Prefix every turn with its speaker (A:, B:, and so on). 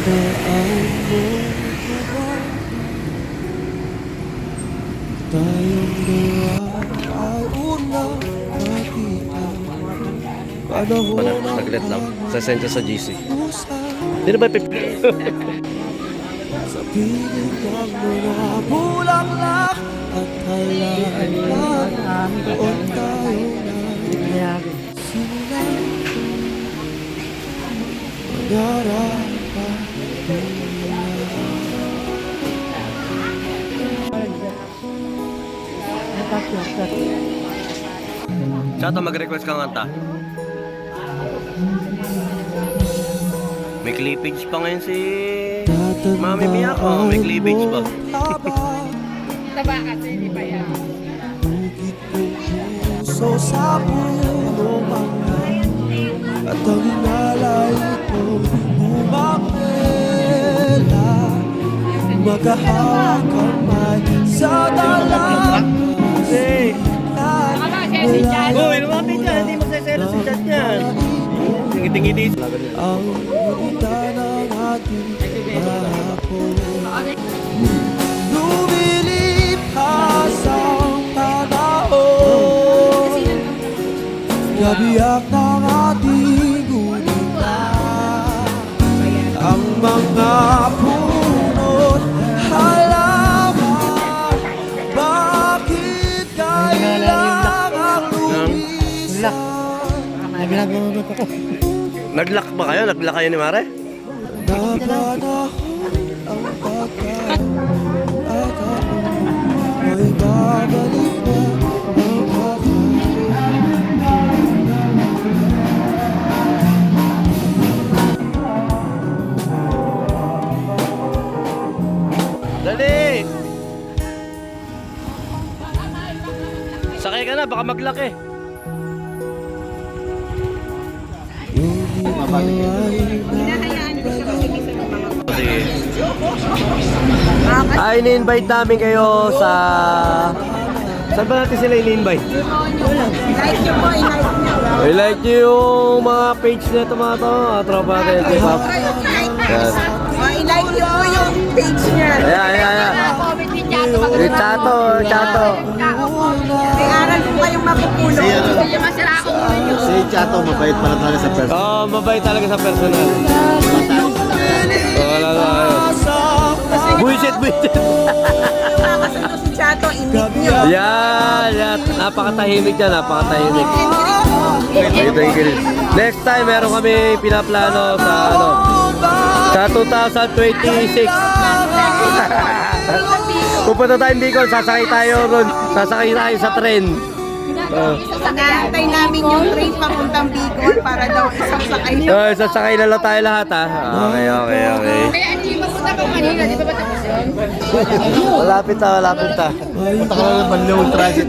A: Tandaan mo ba Tayong dalawa ay unang nakita Panahon ang
B: saglit lang. Sasend ka sa GC. Hindi na ba pip...
A: Sa piling ng mga bulaklak At halaman Doon
B: Chato, mag-request ka kanta. May clippage pa ngayon si... Mami Miyako, may cleavage pa.
C: Taba kasi, di ba yan?
A: Puso sa puno mga At ang inalay ko Bumakela Magkahawak kamay sa dalang
B: Hey!
C: Siya si Jan?
B: Uy, lumapit ka! Hindi magsaselo si chat niyan! Tingiti-ngiti.
A: Ang unita ng ating hapon Lumilipas ang panahon Gabiyak ng ating unita Ang mga punot
B: Nag-lock ba kayo? Nag-lock kayo ni Mare?
A: Napanahon ang ako ay babalik na ang akala
B: Dali! Sakay ka na, baka mag-lock Ay, ini-invite namin kayo sa... Saan ba natin sila ini-invite?
C: Like nyo po, i-like nyo.
B: I like nyo yung mga page na ito mga to, tropa natin, K-pop.
C: I-like nyo po yung page niya.
B: Ayan, ayan, ayan.
C: Chato.
B: Chato,
C: Hindi masira ako nyo.
D: Si Chato, mabait pala talaga sa person.
B: Oo, oh, mabait talaga sa personal. Wala na kayo. Buisit, buisit.
C: Si Chato, i-meet nyo.
B: Yan, yan. Napakatahimik yan, napakatahimik. Ito yung ganun. Next time, meron kami pinaplano sa ano, sa 2026. Pupunta tayong Bicol, sasakay tayo ron. Sasakay tayo sa tren. Uh,
C: Inaantay namin yung train papuntang Bicol para daw isang sakay na.
B: uh, sasakay na lang tayo lahat ha. Okay, okay, okay.
C: Kaya hindi mapunta ko kanina, di ba ba tapos yun?
B: Malapit na, malapit na.
D: Punta ka lang ng Banlaw Transit.